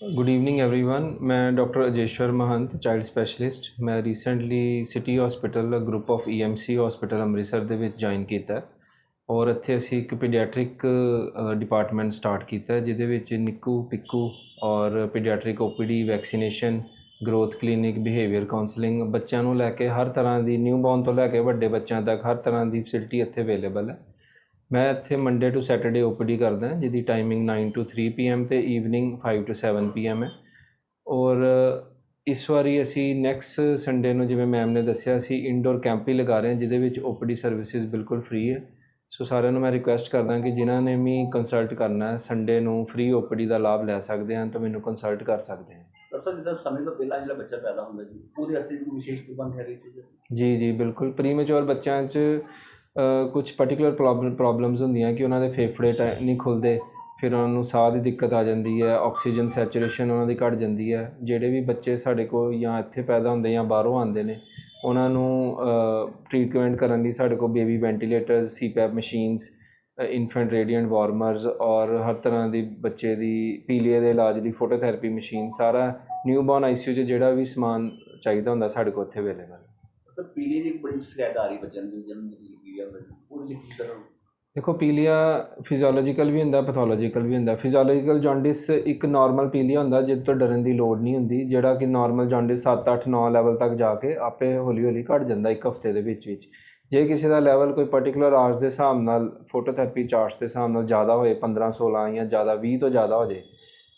Good evening everyone ਮੈਂ doctor Ajeshwar Mahant child specialist ਮੈਂ recently city hospital group of EMC hospital Amritsar ਦੇ ਵਿੱਚ join ਕੀਤਾ ਹੈ ਔਰ ਇੱਥੇ ਅਸੀਂ ਇੱਕ ਪੀਡੀਆਟ੍ਰਿਕ ਡਿਪਾਰਟਮੈਂਟ ਸਟਾਰਟ ਕੀਤਾ ਹੈ, ਜਿਹਦੇ ਵਿੱਚ ਨਿੱਕੂ ਪਿੱਕੂ ਔਰ paediatric OPD vaccination growth clinic behaviour counselling ਬੱਚਿਆਂ ਨੂੰ ਲੈ ਕੇ ਹਰ ਤਰ੍ਹਾਂ ਦੀ ਨਿਊਬੋਰਨ ਤੋਂ ਲੈ ਕੇ ਵੱਡੇ ਬੱਚਿਆਂ ਤੱਕ ਹਰ ਤਰ੍ਹਾਂ ਦੀ ਫੈਸਿਲਿਟੀ ਇੱਥੇ ਅਵੇਲੇਬਲ ਹੈ ਮੈਂ ਇੱਥੇ ਮੰਡੇ ਟੂ ਸੈਟਰਡੇ ਓਪੀਡੀ ਕਰਦਾ ਜਿਹਦੀ ਟਾਈਮਿੰਗ 9 ਟੂ 3 ਪੀਐਮ ਤੇ ਈਵਨਿੰਗ 5 ਟੂ 7 ਪੀਐਮ ਹੈ। ਔਰ ਇਸ ਵਾਰੀ ਅਸੀਂ ਨੈਕਸਟ ਸੰਡੇ ਨੂੰ ਜਿਵੇਂ ਮੈਮ ਨੇ ਦੱਸਿਆ ਅਸੀਂ ਇਨਡੋਰ ਕੈਂਪ ਹੀ ਲਗਾ ਰਹੇ ਹਾਂ ਜਿਹਦੇ ਵਿੱਚ ਓਪੀਡੀ ਸਰਵਿਸਿਜ਼ ਬਿਲਕੁਲ ਫ੍ਰੀ ਹੈ। ਸੋ ਸਾਰਿਆਂ ਨੂੰ ਮੈਂ ਰਿਕੁਐਸਟ ਕਰਦਾ ਕਿ ਜਿਨ੍ਹਾਂ ਨੇ ਵੀ ਕੰਸਲਟ ਕਰਨਾ ਹੈ ਸੰਡੇ ਨੂੰ ਫ੍ਰੀ ਓਪੀਡੀ ਦਾ ਲਾਭ ਲੈ ਸਕਦੇ ਹਨ ਤਾਂ ਮੈਨੂੰ ਕੰਸਲਟ ਕਰ ਸਕਦੇ ਹਨ ਦਰਸਲ ਜਿਸ ਸਮੇਂ ਤੋਂ ਪਹਿਲਾਂ ਜਿਹੜਾ ਬੱਚਾ ਪੈਦਾ ਹੁੰਦਾ ਜੀ ਉਹਦੇ ਵਾਸਤੇ ਕੋਈ ਵਿਸ਼ੇਸ਼ ਪ੍ਰਬੰਧ ਜੀ ਜੀ ਜੀ ਬਿਲਕੁਲ। ਪ੍ਰੀਮੈਚੁਰ ਬੱਚਿਆਂ 'ਚ ਕੁਝ ਪਾਰਟਿਕੂਲਰ ਪ੍ਰੋਬਲਮ ਪ੍ਰੋਬਲਮਸ ਹੁੰਦੀਆਂ ਕਿ ਉਹਨਾਂ ਦੇ ਫੇਫੜੇ ਟੈ- ਨਹੀਂ ਖੁੱਲਦੇ, ਫਿਰ ਉਹਨਾਂ ਨੂੰ ਸਾਹ ਦੀ ਦਿੱਕਤ ਆ ਜਾਂਦੀ ਹੈ ਆਕਸੀਜਨ ਸੈਚੂਰੇਸ਼ਨ ਉਹਨਾਂ ਦੀ ਘਟ ਜਾਂਦੀ ਹੈ, ਜਿਹੜੇ ਵੀ ਬੱਚੇ ਸਾਡੇ ਕੋਲ ਜਾਂ ਇੱਥੇ ਪੈਦਾ ਹੁੰਦੇ ਜਾਂ ਬਾਹਰੋਂ ਆਉਂਦੇ ਨੇ, ਉਹਨਾਂ ਨੂੰ ਟ੍ਰੀਟਮੈਂਟ ਕਰਨ ਲਈ ਸਾਡੇ ਕੋਲ baby ventilators CPAP machines infant radiant warmers ਔਰ ਹਰ ਤਰ੍ਹਾਂ ਦੀ ਬੱਚੇ ਦੀ, ਪੀਲੀਏ ਦੇ ਇਲਾਜ ਦੀ ਫੋਟੋਥੈਰੇਪੀ ਮਸ਼ੀਨ ਸਾਰਾ ਨਿਊਬੋਰਨ ਆਈਸੀਯੂ 'ਚ ਜਿਹੜਾ ਵੀ ਸਮਾਨ ਚਾਹੀਦਾ ਹੁੰਦਾ ਸਾਡੇ ਕੋਲ ਉੱਥੇ ਅਵੇਲੇਬਲ ਸਰ ਪੀਲੀ ਦੀ ਬੜੀ ਸ਼ਿਕਾਇਤ ਆ ਰਹੀ ਬੱਚਿਆਂ ਨੂੰ ਜਨਮ ਦੀ ਪੀਲੀਆ ਹੁੰਦਾ ਉਹਦੇ ਲਈ ਕੀ ਸਰ ਦੇਖੋ, ਪੀਲੀਆ ਫਿਜ਼ੀਓਲੋਜੀਕਲ ਵੀ ਹੁੰਦਾ ਪੈਥੋਲੋਜੀਕਲ ਵੀ ਹੁੰਦਾ। ਫਿਜ਼ੀਓਲੋਜੀਕਲ ਜੌਂਡਿਸ ਇੱਕ ਨਾਰਮਲ ਪੀਲੀਆ ਹੁੰਦਾ, ਜਿਹਦੇ ਤੋਂ ਡਰਨ ਦੀ ਲੋੜ ਨਹੀਂ ਹੁੰਦੀ, ਜਿਹੜਾ ਕਿ ਨਾਰਮਲ ਜੌਂਡਿਸ 7 8 9 ਲੈਵਲ ਤੱਕ ਜਾ ਕੇ ਆਪੇ ਹੌਲੀ ਹੌਲੀ ਘਟ ਜਾਂਦਾ ਇੱਕ ਹਫ਼ਤੇ ਦੇ ਵਿੱਚ ਵਿੱਚ। ਜੇ ਕਿਸੇ ਦਾ ਲੈਵਲ ਕੋਈ ਪਾਰਟਿਕੂਲਰ ਆਰਸ ਦੇ ਹਿਸਾਬ ਨਾਲ ਫੋਟੋਥੈਰੇਪੀ ਚਾਰਟਸ ਦੇ ਹਿਸਾਬ ਨਾਲ ਜ਼ਿਆਦਾ ਹੋਏ 15 16 ਜਾਂ ਜ਼ਿਆਦਾ 20 ਤੋਂ ਜ਼ਿਆਦਾ ਹੋ ਜੇ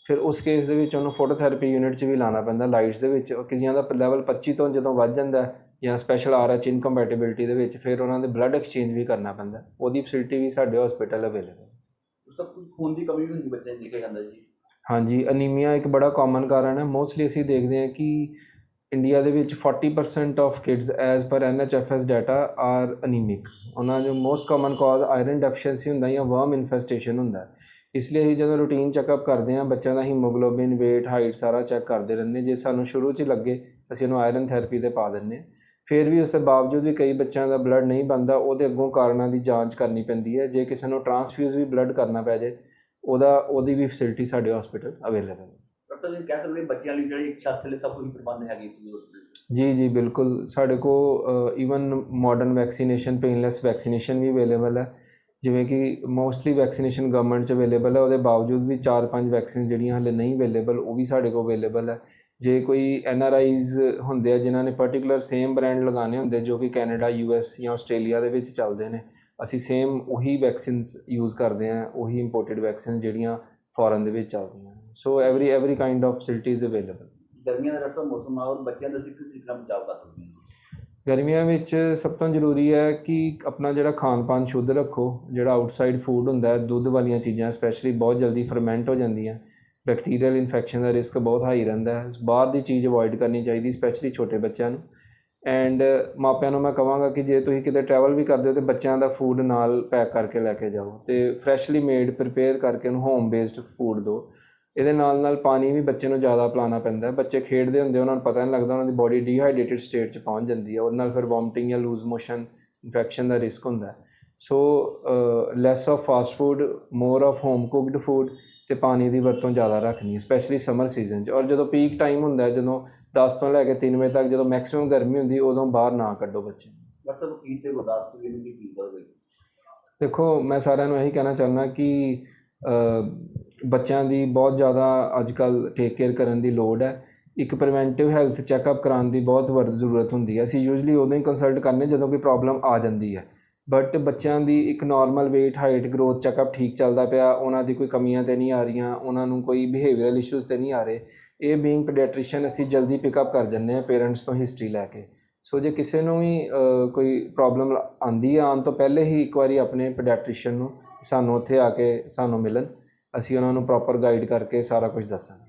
ਫਿਰ ਉਸ ਕੇਸ ਦੇ ਵਿੱਚ ਉਹਨੂੰ ਫੋਟੋਥੈਰੇਪੀ ਯੂਨਿਟ 'ਚ ਵੀ ਲਾਣਾ ਪੈਂਦਾ। ਲਾਈਟਸ ਦੇ ਵਿੱਚ ਕਿਸੀਆਂ ਦਾ ਲੈਵਲ 25 ਤੋਂ ਜਦੋਂ ਵੱਧ ਜਾਂਦਾ ਜਾਂ ਸਪੈਸ਼ਲ ਆਰ ਐਚ ਇਨਕੰਪੈਟੀਬਿਲਿਟੀ ਦੇ ਵਿੱਚ ਫਿਰ ਉਹਨਾਂ ਦੇ ਬਲੱਡ ਐਕਸਚੇਂਜ ਵੀ ਕਰਨਾ ਪੈਂਦਾ। ਉਹਦੀ ਫੈਸਿਲਿਟੀ ਵੀ ਸਾਡੇ ਹਸਪੀਟਲ ਅਵੇਲੇਬਲ ਸਭ ਕੁਝ ਖੂਨ ਦੀ ਕਮੀ ਵੀ ਹੁੰਦੀ ਬੱਚਿਆਂ 'ਚ ਦੇਖਿਆ ਜਾਂਦਾ ਜੀ? ਹਾਂਜੀ ਅਨੀਮੀਆ ਇੱਕ ਬੜਾ ਕਾਮਨ ਕਾਰਨ ਹੈ। ਮੋਸਟਲੀ ਅਸੀਂ ਦੇਖਦੇ ਹਾਂ ਕਿ ਇੰਡੀਆ ਦੇ ਵਿੱਚ 40% of kids as per ਐਨਐਚਐਫਐਸ data R anaemic ਉਹਨਾਂ ਜੋ most common cause iron deficiency ਹੁੰਦਾ ਜਾਂ ਵਰਮ ਇਨਫੈਸਟੇਸ਼ਨ ਹੁੰਦਾ। ਇਸ ਲਈ ਅਸੀਂ ਜਦੋਂ ਰੂਟੀਨ ਚੈੱਕਅਪ ਕਰਦੇ ਹਾਂ ਬੱਚਿਆਂ ਦਾ ਹੀਮੋਗਲੋਬਿਨ weight ਹਾਈਟ ਸਾਰਾ ਚੈੱਕ ਕਰਦੇ ਰਹਿੰਦੇ ਜੇ ਸਾਨੂੰ ਸ਼ੁਰੂ 'ਚ ਲੱਗੇ ਅਸੀਂ ਉਹਨੂੰ ਆਇਰਨ ਥੈਰੇਪੀ ਤੇ ਪਾ ਦਿੰਦੇ ਹਾਂ। ਫਿਰ ਵੀ ਉਸ ਦੇ ਬਾਵਜੂਦ ਵੀ ਕਈ ਬੱਚਿਆਂ ਦਾ ਬਲੱਡ ਨਹੀਂ ਬਣਦਾ ਉਹਦੇ ਅੱਗੋਂ ਕਾਰਨਾਂ ਦੀ ਜਾਂਚ ਕਰਨੀ ਪੈਂਦੀ ਹੈ। ਜੇ ਕਿਸੇ ਨੂੰ ਟਰਾਂਸਫਿਊਜ਼ ਵੀ ਬਲੱਡ ਕਰਨਾ ਪੈ ਜੇ ਉਹਦਾ ਉਹਦੀ ਵੀ ਫੈਸਿਲਿਟੀ ਸਾਡੇ ਹਸਪੀਟਲ ਅਵੇਲੇਬਲ ਹੈ। ਦਰਸਲ ਇਹ ਕਹਿ ਸਕਦੇ ਬੱਚਿਆਂ ਲਈ ਜਿਹੜੀ ਇੱਕ ਛੱਤ ਥੱਲੇ ਸਭ ਕੁਝ ਪ੍ਰਬੰਧ ਹੈਗੇ ਇੱਥੇ ਹਸਪੀਟਲ ਜੀ ਜੀ ਬਿਲਕੁਲ। ਸਾਡੇ ਕੋ even modern vaccination painless vaccination ਵੀ ਅਵੇਲੇਬਲ ਹੈ। ਜਿਵੇਂ ਕਿ ਮੋਸਟਲੀ ਵੈਕਸੀਨੇਸ਼ਨ ਗਵਰਨਮੈਂਟ 'ਚ ਅਵੇਲੇਬਲ ਹੈ। ਉਹਦੇ ਬਾਵਜੂਦ ਵੀ 4-5 ਵੈਕਸੀਨ ਜਿਹੜੀਆਂ ਹਲੇ ਨਹੀਂ ਅਵੇਲੇਬਲ ਉਹ ਵੀ ਸਾਡੇ ਕੋਲ ਅਵੇਲੇਬਲ ਹੈ। ਜੇ ਕੋਈ ਐਨ ਆਰ ਆਈਜ਼ ਹੁੰਦੇ ਆ ਜਿਨ੍ਹਾਂ ਨੇ ਪਾਰਟਿਕੂਲਰ ਸੇਮ ਬ੍ਰਾਂਡ ਲਗਾਉਣੇ ਹੁੰਦੇ ਜੋ ਕਿ ਕੈਨੇਡਾ ਯੂ ਐਸ ਜਾਂ ਆਸਟ੍ਰੇਲੀਆ ਦੇ ਵਿੱਚ ਚੱਲਦੇ ਨੇ ਅਸੀਂ ਸੇਮ ਉਹੀ ਵੈਕਸੀਨਸ ਯੂਜ਼ ਕਰਦੇ ਹਾਂ ਉਹੀ ਇੰਪੋਰਟਡ ਵੈਕਸੀਨ ਜਿਹੜੀਆਂ ਫੋਰਨ ਦੇ ਵਿੱਚ ਚੱਲਦੀਆਂ so every every kind of facility is available ਗਰਮੀਆਂ ਦਾ ਰਸਾ ਮੌਸਮ ਆ ਔਰ ਬੱਚਿਆਂ ਦਾ ਤਰੀਕੇ ਨਾਲ ਬਚਾਅ ਕਰ ਸਕਦੇ ਹਾਂ? ਗਰਮੀਆਂ ਵਿੱਚ ਸਭ ਤੋਂ ਜ਼ਰੂਰੀ ਹੈ ਕਿ ਆਪਣਾ ਜਿਹੜਾ ਖਾਣ ਪਾਨ ਸ਼ੁੱਧ ਰੱਖੋ ਜਿਹੜਾ ਆਊਟਸਾਈਡ ਫੂਡ ਹੁੰਦਾ ਹੈ ਦੁੱਧ ਵਾਲੀਆਂ ਚੀਜ਼ਾਂ ਸਪੈਸ਼ਲੀ ਬਹੁਤ ਜਲਦੀ ਫਰਮੈਂਟ ਹੋ ਜਾਂਦੀਆਂ। ਬੈਕਟੀਰੀਅਲ ਇਨਫੈਕਸ਼ਨ ਦਾ ਰਿਸਕ ਬਹੁਤ ਹਾਈ ਰਹਿੰਦਾ ਹੈ। ਬਾਹਰ ਦੀ ਚੀਜ਼ ਅਵੋਇਡ ਕਰਨੀ ਚਾਹੀਦੀ ਸਪੈਸ਼ਲੀ ਛੋਟੇ ਬੱਚਿਆਂ ਨੂੰ। ਐਂਡ ਮਾਪਿਆਂ ਨੂੰ ਮੈਂ ਕਹਾਂਗਾ ਕਿ ਜੇ ਤੁਸੀਂ ਕਿਤੇ ਟਰੈਵਲ ਵੀ ਕਰਦੇ ਹੋ ਤੇ ਬੱਚਿਆਂ ਦਾ ਫੂਡ ਨਾਲ ਪੈਕ ਕਰਕੇ ਲੈ ਕੇ ਜਾਓ ਤੇ ਫਰੈਸ਼ਲੀ ਮੇਡ ਪ੍ਰਿਪੇਅਰ ਕਰਕੇ ਉਹਨੂੰ ਹੋਮ ਬੇਸਡ ਫੂਡ ਦਿਓ। ਇਹਦੇ ਨਾਲ ਨਾਲ ਪਾਣੀ ਵੀ ਬੱਚੇ ਨੂੰ ਜ਼ਿਆਦਾ ਪਿਲਾਉਣਾ ਪੈਂਦਾ ਬੱਚੇ ਖੇਡਦੇ ਹੁੰਦੇ ਉਹਨਾਂ ਨੂੰ ਪਤਾ ਨਹੀਂ ਲੱਗਦਾ, ਉਹਨਾਂ ਦੀ ਬਾਡੀ ਡੀਹਾਈਡਰੇਟਡ ਸਟੇਟ 'ਚ ਪਹੁੰਚ ਜਾਂਦੀ ਹੈ। ਉਹਦੇ ਨਾਲ ਫਿਰ ਵੋਮਟਿੰਗ ਜਾਂ ਲੂਜ਼ ਮੋਸ਼ਨ ਇਨਫੈਕਸ਼ਨ ਦਾ ਰਿਸਕ ਹੁੰਦਾ so less of fast food more of home cooked food ਤੇ ਪਾਣੀ ਦੀ ਵਰਤੋਂ ਜ਼ਿਆਦਾ ਰੱਖਣੀ ਹੈ ਸਪੈਸ਼ਲੀ ਸਮਰ ਸੀਜ਼ਨ 'ਚ। ਔਰ ਜਦੋਂ ਪੀਕ ਟਾਈਮ ਹੁੰਦਾ ਜਦੋਂ 10 ਤੋਂ ਲੈ ਕੇ 3 ਵਜੇ ਤੱਕ ਜਦੋਂ ਮੈਕਸਿਮਮ ਗਰਮੀ ਹੁੰਦੀ ਉਦੋਂ ਬਾਹਰ ਨਾ ਕੱਢੋ ਬੱਚੇ। ਦਰਸਲ ਵਕੀਲ ਤੇ ਗੁਰਦਾਸਪੁਰ ਨੂੰ ਕੀ ਫੀਲ ਕਰੋਗੇ? ਦੇਖੋ ਮੈਂ ਸਾਰਿਆਂ ਨੂੰ ਇਹੀ ਕਹਿਣਾ ਚਾਹੁੰਦਾ ਕਿ ਬੱਚਿਆਂ ਦੀ ਬਹੁਤ ਜ਼ਿਆਦਾ ਅੱਜ ਕੱਲ ਟੇਕ ਕੇਅਰ ਕਰਨ ਦੀ ਲੋੜ ਹੈ। ਇੱਕ ਪ੍ਰੀਵੈਂਟਿਵ ਹੈਲਥ ਚੈੱਕਅਪ ਕਰਾਉਣ ਦੀ ਬਹੁਤ ਵਰ ਜ਼ਰੂਰਤ ਹੁੰਦੀ ਹੈ। ਅਸੀਂ ਯੂਜੂਲੀ ਉਦੋਂ ਹੀ ਕੰਸਲਟ ਕਰਨੇ ਜਦੋਂ ਕੋਈ ਪ੍ਰੋਬਲਮ ਆ ਜਾਂਦੀ ਹੈ। ਬਟ ਬੱਚਿਆਂ ਦੀ ਇੱਕ normal weight height growth checkup ਠੀਕ ਚੱਲਦਾ ਪਿਆ। ਉਹਨਾਂ ਦੀ ਕੋਈ ਕਮੀਆਂ ਤੇ ਨਹੀਂ ਆ ਰਹੀਆਂ। ਉਹਨਾਂ ਨੂੰ ਕੋਈ ਬਿਹੇਵੀਅਰਲ ਇਸ਼ੂਜ਼ ਤੇ ਨਹੀਂ ਆ ਰਹੇ। ਇਹ ਬੀਇੰਗ ਪੀਡੀਆਟ੍ਰੀਸ਼ੀਅਨ ਅਸੀਂ ਜਲਦੀ ਪਿਕਅਪ ਕਰ ਜੰਨੇ ਆ ਪੇਰੈਂਟਸ ਤੋਂ ਹਿਸਟਰੀ ਲੈ ਕੇ। ਸੋ ਜੇ ਕਿਸੇ ਨੂੰ ਵੀ ਕੋਈ ਪ੍ਰੋਬਲਮ ਆਂਦੀ ਹੈ ਆਉਣ ਤੋਂ ਪਹਿਲੇ ਹੀ ਇੱਕ ਵਾਰੀ ਆਪਣੇ ਪੀਡੀਆਟ੍ਰੀਸ਼ੀਅਨ ਨੂੰ ਸਾਨੂੰ ਉੱਥੇ ਆ ਕੇ ਸਾਨੂੰ ਮਿਲਣ। ਅਸੀਂ ਉਹਨਾਂ ਨੂੰ ਪ੍ਰੋਪਰ ਗਾਈਡ ਕਰਕੇ ਸਾਰਾ ਕੁਝ ਦੱਸਾਂਗੇ।